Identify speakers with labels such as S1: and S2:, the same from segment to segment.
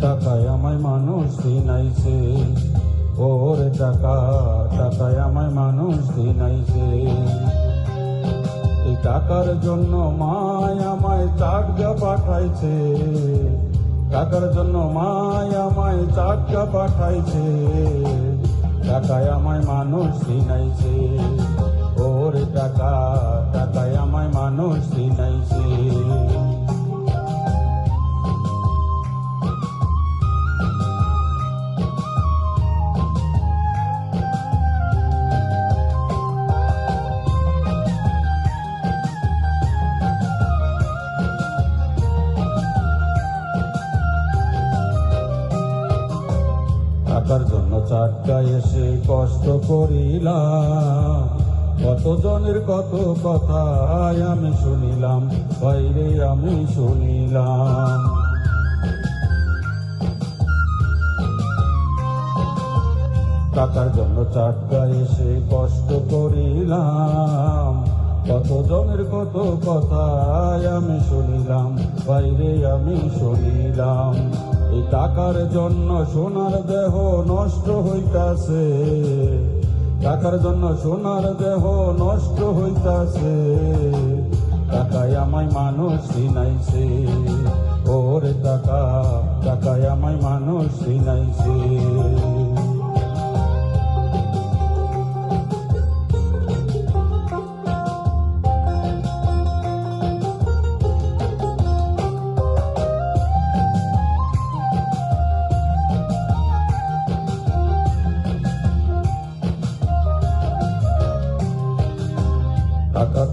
S1: টাকায় আমায় মানুষ দিনাইছে ওরে টাকা টাকায় আমায় মানুষ দিনাইছে এই টাকার জন্য মায় আমায় পাঠাইছে। টাকার জন্য মায় আমায় পাঠাইছে। টাকায় আমায় মানুষ চিনাইছে। ওর টাকা, টাকায় আমায় মানুষ দিনাইছে টাকার জন্য চারটা এসে কষ্ট করিলাম। কতজনের কত কথায় আমি শুনিলাম, বাইরে আমি শুনিলাম। টাকার জন্য চারটা এসে কষ্ট করিলাম। কতজনের কত কথায় আমি শুনিলাম, বাইরে আমি শুনিলাম। টাকার জন্য সোনার দেহ নষ্ট হইতাছে। টাকার জন্য সোনার দেহ নষ্ট হইতাছে। টাকায় আমায় মানুষ চিনাইছে। ওরে টাকা, টাকায় আমায় মানুষ চিনাইছে।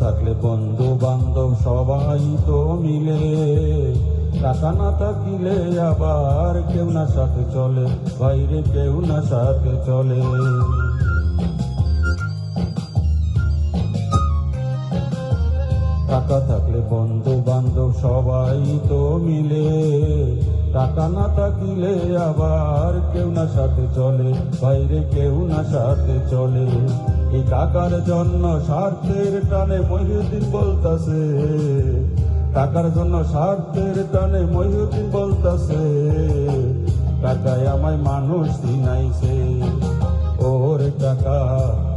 S1: থাকলে বন্ধু বান্ধব সবাই তো মিলে। টাকা না থাকিলে আবার কেউ না সাথে চলে, বাইরে কেউ না সাথে চলে। টাকা থাকলে বন্ধু বান্ধব সবাই তো মিলে, টাকা না থাকিলে আবার কেউ না সাথে চলে, বাইরে কেউ না সাথে চলে। এই টাকার জন্য স্বার্থের টানে মহিউদ্দিন বলতাছে। টাকার জন্য স্বার্থের টানে মহিউদ্দিন বলতাছে। টাকায় আমায় মানুষ চিনাইছে। ওর টাকা,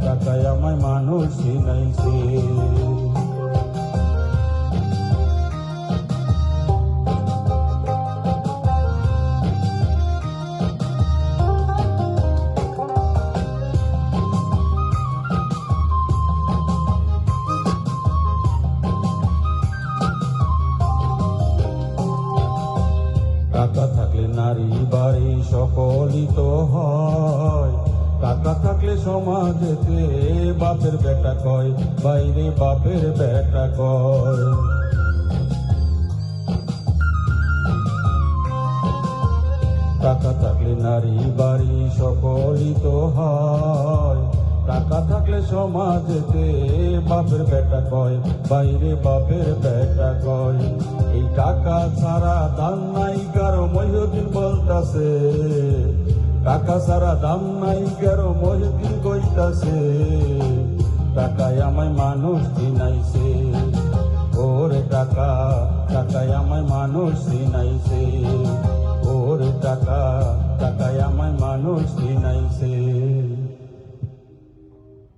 S1: টাকায় আমায় মানুষ চিনাইছে। নারী বাড়ি সকলই তো হয়। টাকা থাকলে সমাজেতে বাপের বেটা কয়, বাইরে বাপের বেটা কয়। টাকা থাকলে নারী, বাড়ি সকলই তো হয়। টাকা থাকলে সমাজেতে বাপের বেটা কয়, বাইরে বাপের বেটা কয়। এই টাকা ছাড়া দান নাই, কারও মহিউদ্দিন বলতাছে টাকা সারা দাম নাই কারও মহিদিন কইতাছে, টাকায় আমায় মানুষ চিনাইছে। ওরে টাকা, টাকায় আমায় মানুষ চিনাইছে।